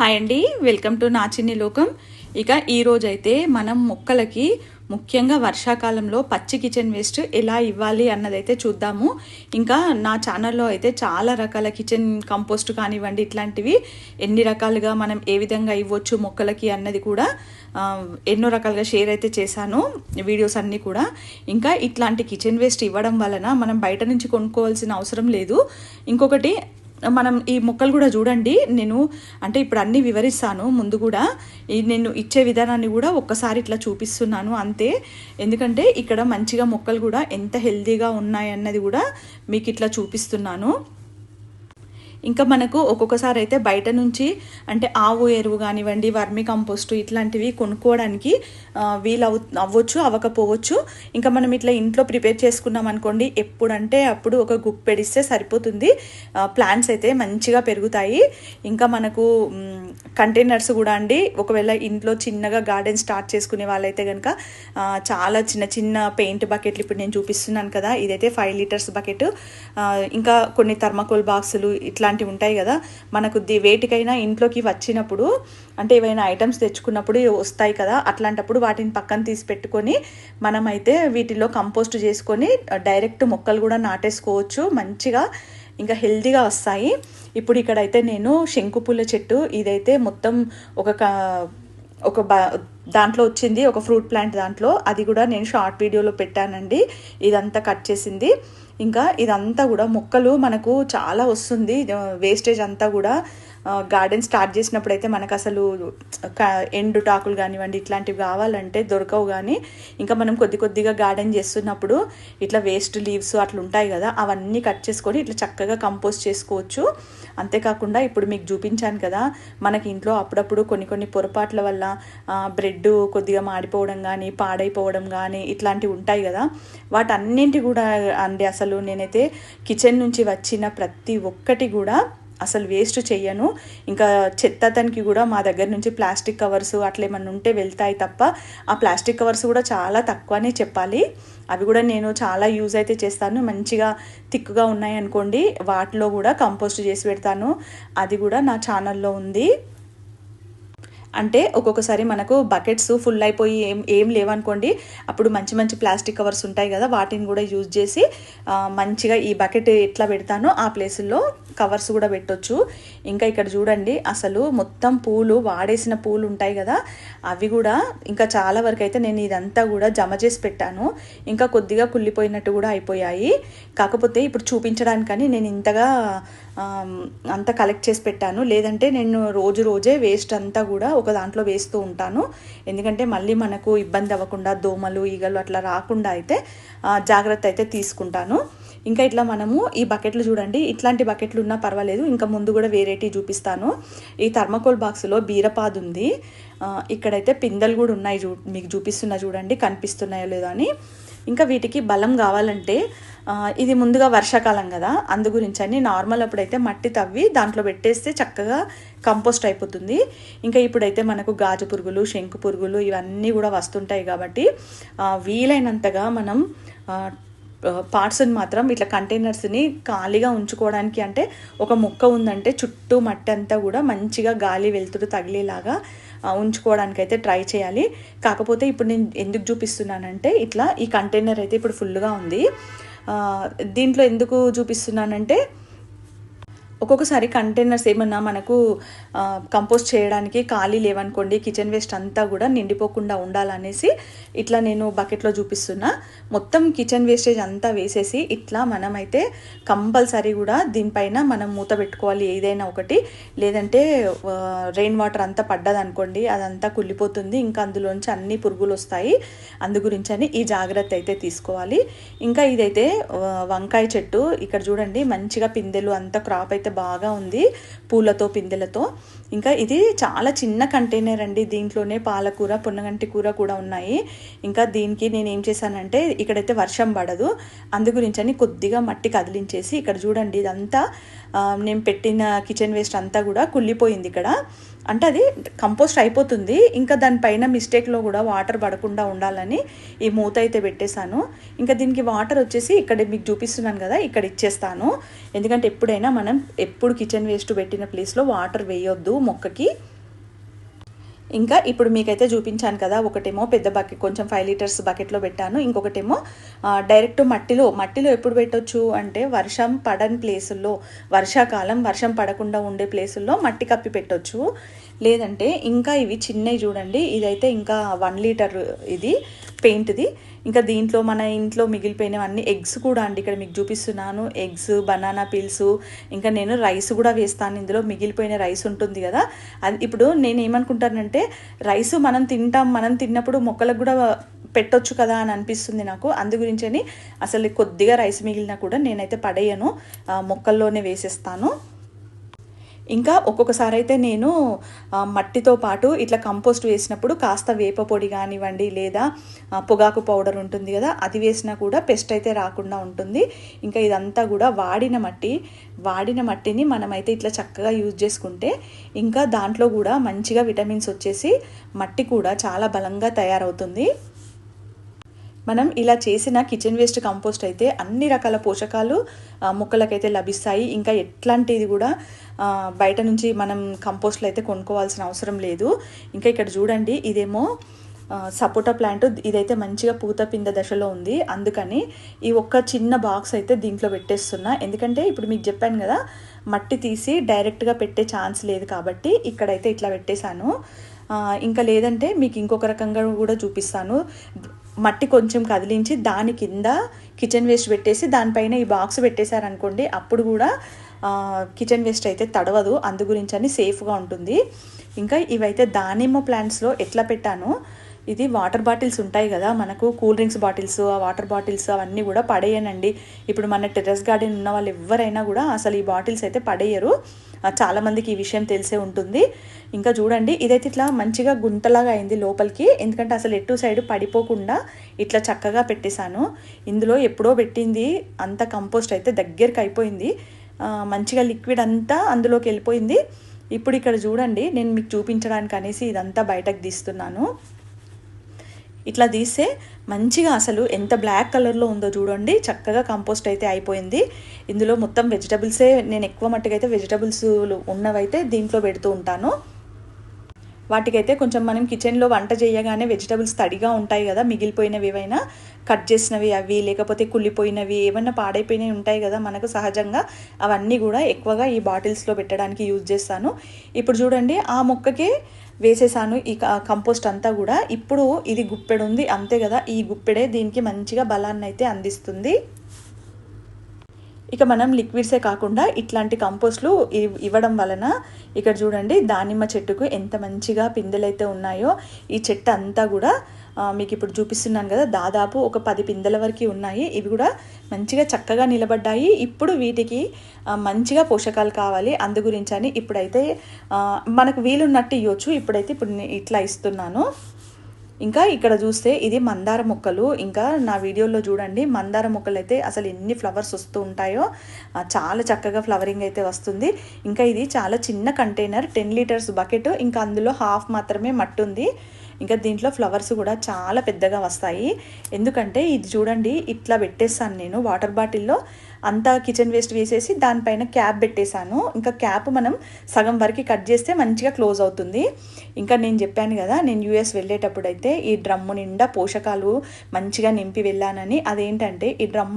Hi అండి welcome to నా చిన్ని లోకం. ఇక ఈరోజైతే మనం మొక్కలకి ముఖ్యంగా వర్షాకాలంలో పచ్చి కిచెన్ వేస్ట్ ఎలా ఇవ్వాలి అన్నదైతే చూద్దాము. ఇంకా నా ఛానల్లో అయితే చాలా రకాల కిచెన్ కంపోస్ట్ కానివ్వండి ఇట్లాంటివి ఎన్ని రకాలుగా మనం ఏ విధంగా ఇవ్వచ్చు మొక్కలకి అన్నది కూడా ఎన్నో రకాలుగా షేర్ అయితే చేశాను వీడియోస్ అన్నీ కూడా. ఇంకా ఇట్లాంటి కిచెన్ వేస్ట్ ఇవ్వడం వలన మనం బయట నుంచి కొనుక్కోవాల్సిన అవసరం లేదు. ఇంకొకటి మనం ఈ మొక్కలు కూడా చూడండి. నేను అంటే ఇప్పుడు అన్నీ వివరిస్తాను ముందు కూడా. ఈ నేను ఇచ్చే విధానాన్ని కూడా ఒక్కసారి ఇట్లా చూపిస్తున్నాను అంతే. ఎందుకంటే ఇక్కడ మంచిగా మొక్కలు కూడా ఎంత హెల్తీగా ఉన్నాయి అన్నది కూడా మీకు ఇట్లా చూపిస్తున్నాను. ఇంకా మనకు ఒక్కొక్కసారి అయితే బయట నుంచి అంటే ఆవు ఎరువు కానివ్వండి వర్మి కంపోస్టు ఇట్లాంటివి కొనుక్కోవడానికి వీలు అవు అవ్వచ్చు అవ్వకపోవచ్చు. ఇంకా మనం ఇట్లా ఇంట్లో ప్రిపేర్ చేసుకున్నాం అనుకోండి ఎప్పుడంటే అప్పుడు ఒక గుప్ పెడిస్తే సరిపోతుంది ప్లాంట్స్ అయితే మంచిగా పెరుగుతాయి. ఇంకా మనకు కంటైనర్స్ కూడా అండి. ఒకవేళ ఇంట్లో చిన్నగా గార్డెన్ స్టార్ట్ చేసుకునే వాళ్ళైతే కనుక చాలా చిన్న చిన్న పెయింట్ బకెట్లు ఇప్పుడు నేను చూపిస్తున్నాను కదా ఇదైతే ఫైవ్ లీటర్స్ బకెట్. ఇంకా కొన్ని థర్మాకోల్ బాక్సులు ఇట్లాంటి ఇట్లాంటివి ఉంటాయి కదా మనకు ది వేటికైనా ఇంట్లోకి వచ్చినప్పుడు అంటే ఏవైనా ఐటమ్స్ తెచ్చుకున్నప్పుడు వస్తాయి కదా అట్లాంటప్పుడు వాటిని పక్కన తీసి పెట్టుకొని మనమైతే వీటిలో కంపోస్ట్ చేసుకొని డైరెక్ట్ మొక్కలు కూడా నాటేసుకోవచ్చు మంచిగా ఇంకా హెల్తీగా వస్తాయి. ఇప్పుడు ఇక్కడైతే నేను శంకుపూల చెట్టు ఇదైతే మొత్తం ఒక ఒక బా దాంట్లో వచ్చింది ఒక ఫ్రూట్ ప్లాంట్ దాంట్లో అది కూడా నేను షార్ట్ వీడియోలో పెట్టానండి ఇదంతా కట్ చేసింది. ఇంకా ఇదంతా కూడా మొక్కలు మనకు చాలా వస్తుంది. వేస్టేజ్ అంతా కూడా. గార్డెన్ స్టార్ట్ చేసినప్పుడు అయితే మనకు అసలు ఎండు టాకులు కానివ్వండి ఇట్లాంటివి కావాలంటే దొరకవు కానీ ఇంకా మనం కొద్ది కొద్దిగా గార్డెన్ చేస్తున్నప్పుడు ఇట్లా వేస్ట్ లీవ్స్ అట్లా ఉంటాయి కదా అవన్నీ కట్ చేసుకొని ఇట్లా చక్కగా కంపోస్ట్ చేసుకోవచ్చు. అంతేకాకుండా ఇప్పుడు మీకు చూపించాను కదా మనకి ఇంట్లో అప్పుడప్పుడు కొన్ని కొన్ని పొరపాట్ల వల్ల బ్రెడ్ కొద్దిగా మాడిపోవడం కానీ పాడైపోవడం కానీ ఇట్లాంటివి ఉంటాయి కదా వాటన్నింటి కూడా అండి అసలు నేనైతే కిచెన్ నుంచి వచ్చిన ప్రతి ఒక్కటి కూడా అసలు వేస్ట్ చెయ్యను. ఇంకా చెత్త అతనికి కూడా మా దగ్గర నుంచి ప్లాస్టిక్ కవర్స్ అట్లా ఏమన్నా ఉంటే వెళ్తాయి తప్ప ఆ ప్లాస్టిక్ కవర్స్ కూడా చాలా తక్కువనే చెప్పాలి. అవి కూడా నేను చాలా యూజ్ అయితే చేస్తాను. మంచిగా థిక్గా ఉన్నాయి అనుకోండి వాటిలో కూడా కంపోస్ట్ చేసి పెడతాను. అది కూడా నా ఛానల్లో ఉంది. అంటే ఒక్కొక్కసారి మనకు బకెట్స్ ఫుల్ అయిపోయి ఏం ఏం లేవనుకోండి అప్పుడు మంచి మంచి ప్లాస్టిక్ కవర్స్ ఉంటాయి కదా వాటిని కూడా యూజ్ చేసి మంచిగా ఈ బకెట్ ఎట్లా పెడతానో ఆ ప్లేసుల్లో కవర్స్ కూడా పెట్టొచ్చు. ఇంకా ఇక్కడ చూడండి అసలు మొత్తం పూలు వాడేసిన పూలు ఉంటాయి కదా అవి కూడా ఇంకా చాలా వరకు అయితే నేను ఇదంతా కూడా జమ చేసి పెట్టాను. ఇంకా కొద్దిగా కుళ్ళిపోయినట్టు కూడా అయిపోయాయి. కాకపోతే ఇప్పుడు చూపించడానికని నేను ఇంతగా అంతా కలెక్ట్ చేసి పెట్టాను. లేదంటే నేను రోజు రోజే వేస్ట్ అంతా కూడా ఒక దాంట్లో వేస్తూ ఉంటాను. ఎందుకంటే మళ్ళీ మనకు ఇబ్బంది అవ్వకుండా దోమలు ఈగలు అట్లా రాకుండా అయితే జాగ్రత్త అయితే తీసుకుంటాను. ఇంకా ఇట్లా మనము ఈ బకెట్లు చూడండి. ఇట్లాంటి బకెట్లు ఉన్నా పర్వాలేదు. ఇంకా ముందు కూడా వేరేటి చూపిస్తాను. ఈ థర్మకోల్ బాక్స్లో బీరపాదు ఉంది. ఇక్కడైతే పిందెలు కూడా ఉన్నాయి చూ మీకు చూపిస్తున్నా చూడండి. కనిపిస్తున్నాయో లేదో అని. ఇంకా వీటికి బలం కావాలంటే ఇది ముందుగా వర్షాకాలం కదా అందు గురించి అని నార్మల్ అప్పుడైతే మట్టి తవ్వి దాంట్లో పెట్టేస్తే చక్కగా కంపోస్ట్ అయిపోతుంది. ఇంకా ఇప్పుడైతే మనకు గాజు పురుగులు శంకు పురుగులు ఇవన్నీ కూడా వస్తుంటాయి కాబట్టి వీలైనంతగా మనం పార్ట్స్ని మాత్రం ఇట్లా కంటైనర్స్ని ఖాళీగా ఉంచుకోవడానికి అంటే ఒక మొక్క ఉందంటే చుట్టూ మట్టి అంతా కూడా మంచిగా గాలి వెలుతురు తగిలేలాగా ఉంచుకోవడానికి అయితే ట్రై చేయాలి. కాకపోతే ఇప్పుడు నేను ఎందుకు చూపిస్తున్నానంటే ఇట్లా ఈ కంటైనర్ అయితే ఇప్పుడు ఫుల్గా ఉంది. దీంట్లో ఎందుకు చూపిస్తున్నానంటే ఒక్కొక్కసారి కంటైనర్స్ ఏమన్నా మనకు కంపోస్ట్ చేయడానికి ఖాళీ లేవనుకోండి కిచెన్ వేస్ట్ అంతా కూడా నిండిపోకుండా ఉండాలనేసి ఇట్లా నేను బకెట్లో చూపిస్తున్నా. మొత్తం కిచెన్ వేస్టేజ్ అంతా వేసేసి ఇట్లా మనమైతే కంపల్సరీ కూడా దీనిపైన మనం మూత పెట్టుకోవాలి ఏదైనా ఒకటి. లేదంటే రెయిన్ వాటర్ అంతా పడ్డదనుకోండి అదంతా కుళ్ళిపోతుంది. ఇంకా అందులోంచి అన్ని పురుగులు వస్తాయి. అందు గురించి అని ఈ జాగ్రత్త అయితే తీసుకోవాలి. ఇంకా ఇదైతే వంకాయ చెట్టు. ఇక్కడ చూడండి మంచిగా పిందెలు అంతా క్రాప్ అయితే బాగా ఉంది పూలతో పిందెలతో. ఇంకా ఇది చాలా చిన్న కంటైనర్ అండి. దీంట్లోనే పాలకూర పొన్నగంటి కూర కూడా ఉన్నాయి. ఇంకా దీనికి నేను ఏం చేశానంటే ఇక్కడైతే వర్షం పడదు. అందు గురించి అని కొద్దిగా మట్టి కదిలించేసి ఇక్కడ చూడండి ఇదంతా నేను పెట్టిన కిచెన్ వేస్ట్ అంతా కూడా కుళ్ళిపోయింది ఇక్కడ. అంటే అది కంపోస్ట్ అయిపోతుంది. ఇంకా దానిపైన మిస్టేక్లో కూడా వాటర్ పడకుండా ఉండాలని ఈ మూత అయితే పెట్టేశాను. ఇంకా దీనికి వాటర్ వచ్చేసి ఇక్కడ మీకు చూపిస్తున్నాను కదా ఇక్కడ ఇచ్చేస్తాను. ఎందుకంటే ఎప్పుడైనా మనం ఎప్పుడు కిచెన్ వేస్ట్ పెట్టిన ప్లేస్లో వాటర్ వేయొద్దు మొక్కకి. ఇంకా ఇప్పుడు మీకైతే చూపించాను కదా ఒకటేమో పెద్ద బకెట్ కొంచెం ఫైవ్ లీటర్స్ బకెట్లో పెట్టాను. ఇంకొకటేమో డైరెక్ట్ మట్టిలో. మట్టిలో ఎప్పుడు పెట్టొచ్చు అంటే వర్షం పడని ప్లేసుల్లో వర్షాకాలం వర్షం పడకుండా ఉండే ప్లేసుల్లో మట్టి కప్పి పెట్టొచ్చు. లేదంటే ఇంకా ఇవి చిన్నవి చూడండి. ఇదైతే ఇంకా వన్ లీటర్ ఇది పెయింట్ది ఇంకా దీంట్లో మన ఇంట్లో మిగిలిపోయినవన్నీ ఎగ్స్ కూడా అండి. ఇక్కడ మీకు చూపిస్తున్నాను. ఎగ్స్ బనానా పీల్స్ ఇంకా నేను రైస్ కూడా వేస్తాను. ఇందులో మిగిలిపోయిన రైస్ ఉంటుంది కదా. అది ఇప్పుడు నేను ఏమనుకుంటానంటే రైస్ మనం తింటాం మనం తిన్నప్పుడు మొక్కలకు కూడా పెట్టొచ్చు కదా అని అనిపిస్తుంది నాకు. అందు గురించని అసలు కొద్దిగా రైస్ మిగిలినా కూడా నేనైతే పడేయను. మొక్కల్లోనే వేసేస్తాను. ఇంకా ఒక్కొక్కసారి అయితే నేను మట్టితో పాటు ఇట్లా కంపోస్ట్ వేసినప్పుడు కాస్త వేప పొడి కానివ్వండి లేదా పొగాకు పౌడర్ ఉంటుంది కదా అది వేసినా కూడా పెస్ట్ అయితే రాకుండా ఉంటుంది. ఇంకా ఇదంతా కూడా వాడిన మట్టి వాడిన మట్టిని మనమైతే ఇట్లా చక్కగా యూజ్ చేసుకుంటే ఇంకా దాంట్లో కూడా మంచిగా విటమిన్స్ వచ్చేసి మట్టి కూడా చాలా బలంగా తయారవుతుంది. మనం ఇలా చేసిన కిచెన్ వేస్ట్ కంపోస్ట్ అయితే అన్ని రకాల పోషకాలు మొక్కలకైతే లభిస్తాయి. ఇంకా ఎట్లాంటిది కూడా బయట నుంచి మనం కంపోస్ట్లు అయితే కొనుక్కోవాల్సిన అవసరం లేదు. ఇంకా ఇక్కడ చూడండి ఇదేమో సపోటా ప్లాంట్ ఇదైతే మంచిగా పూత పింద దశలో ఉంది. అందుకని ఈ ఒక్క చిన్న బాక్స్ అయితే దీంట్లో పెట్టేస్తున్నా. ఎందుకంటే ఇప్పుడు మీకు చెప్పాను కదా మట్టి తీసి డైరెక్ట్గా పెట్టే ఛాన్స్ లేదు కాబట్టి ఇక్కడైతే ఇట్లా పెట్టేశాను. ఇంకా లేదంటే మీకు ఇంకొక రకంగా కూడా చూపిస్తాను. మట్టి కొంచెం కదిలించి దాని కింద కిచెన్ వేస్ట్ పెట్టేసి దానిపైన ఈ బాక్స్ పెట్టేశారనుకోండి అప్పుడు కూడా కిచెన్ వేస్ట్ అయితే తడవదు. అందు గురించి అని సేఫ్గా ఉంటుంది. ఇంకా ఇవైతే దానిమ్మ ప్లాంట్స్లో ఎట్లా పెట్టానో ఇది వాటర్ బాటిల్స్ ఉంటాయి కదా మనకు కూల్ డ్రింక్స్ బాటిల్స్ ఆ వాటర్ బాటిల్స్ అవన్నీ కూడా పడేయనండి. ఇప్పుడు మన టెర్రస్ గార్డెన్ ఉన్న వాళ్ళు ఎవరైనా కూడా అసలు ఈ బాటిల్స్ అయితే పడేయరు. చాలామందికి ఈ విషయం తెలిసే ఉంటుంది. ఇంకా చూడండి ఇదైతే ఇట్లా మంచిగా గుంతలాగా అయింది లోపలికి. ఎందుకంటే అసలు ఎటు సైడ్ పడిపోకుండా ఇట్లా చక్కగా పెట్టేశాను. ఇందులో ఎప్పుడో పెట్టింది అంత కంపోస్ట్ అయితే దగ్గరికి అయిపోయింది. మంచిగా లిక్విడ్ అంతా అందులోకి వెళ్ళిపోయింది. ఇప్పుడు ఇక్కడ చూడండి నేను మీకు చూపించడానికి అనేసి ఇదంతా బయటకు తీస్తున్నాను. ఇట్లా తీస్తే మంచిగా అసలు ఎంత బ్లాక్ కలర్లో ఉందో చూడండి. చక్కగా కంపోస్ట్ అయితే అయిపోయింది. ఇందులో మొత్తం వెజిటబుల్సే నేను ఎక్కువ మట్టుగా అయితే వెజిటబుల్స్ ఉన్నవైతే దీంట్లో పెడుతూ ఉంటాను. వాటికైతే కొంచెం మనం కిచెన్లో వంట చేయగానే వెజిటబుల్స్ తడిగా ఉంటాయి కదా మిగిలిపోయినవి ఏవైనా కట్ చేసినవి అవి లేకపోతే కుళ్ళిపోయినవి ఏమన్నా పాడైపోయినవి ఉంటాయి కదా మనకు సహజంగా అవన్నీ కూడా ఎక్కువగా ఈ బాటిల్స్లో పెట్టడానికి యూజ్ చేస్తాను. ఇప్పుడు చూడండి ఆ మొక్కకే వేసేసాను ఈ క- కంపోస్ట్ అంతా కూడా. ఇప్పుడు ఇది గుప్పెడు ఉంది అంతే కదా. ఈ గుప్పెడే దీనికి మంచిగా బలాన్ని అయితే అందిస్తుంది. ఇక మనం లిక్విడ్సే కాకుండా ఇట్లాంటి కంపోస్ట్లు ఇవ్- ఇవ్వడం వలన ఇక్కడ చూడండి దానిమ్మ చెట్టుకు ఎంత మంచిగా పిందెలైతే ఉన్నాయో ఈ చెట్టు అంతా కూడా మీకు ఇప్పుడు చూపిస్తున్నాను కదా దాదాపు ఒక పది పిందెల వరకు ఉన్నాయి. ఇవి కూడా మంచిగా చక్కగా నిలబడ్డాయి. ఇప్పుడు వీటికి మంచిగా పోషకాలు కావాలి. అందు గురించి అని ఇప్పుడైతే మనకు వీలున్నట్టు ఇవ్వచ్చు ఇప్పుడైతే ఇప్పుడు నేను ఇట్లా ఇస్తున్నాను. ఇంకా ఇక్కడ చూస్తే ఇది మందార మొక్కలు. ఇంకా నా వీడియోలో చూడండి మందార మొక్కలు అయితే అసలు ఎన్ని ఫ్లవర్స్ వస్తూ ఉంటాయో. చాలా చక్కగా ఫ్లవరింగ్ అయితే వస్తుంది. ఇంకా ఇది చాలా చిన్న కంటైనర్ టెన్ లీటర్స్ బకెట్. ఇంకా అందులో హాఫ్ మాత్రమే మట్టి ఉంది. ఇంకా దీంట్లో ఫ్లవర్స్ కూడా చాలా పెద్దగా వస్తాయి. ఎందుకంటే ఇది చూడండి ఇట్లా పెట్టేస్తాను నేను వాటర్ బాటిల్లో. అంతా కిచెన్ వేస్ట్ వేసేసి దానిపైన క్యాప్ పెట్టేశాను. ఇంకా క్యాప్ మనం సగం వరకు కట్ చేస్తే మంచిగా క్లోజ్ అవుతుంది. ఇంకా నేను చెప్పాను కదా నేను యూఎస్ వెళ్ళేటప్పుడు అయితే ఈ డ్రమ్ము నిండా పోషకాలు మంచిగా నింపి వెళ్ళానని. అదేంటంటే ఈ డ్రమ్ము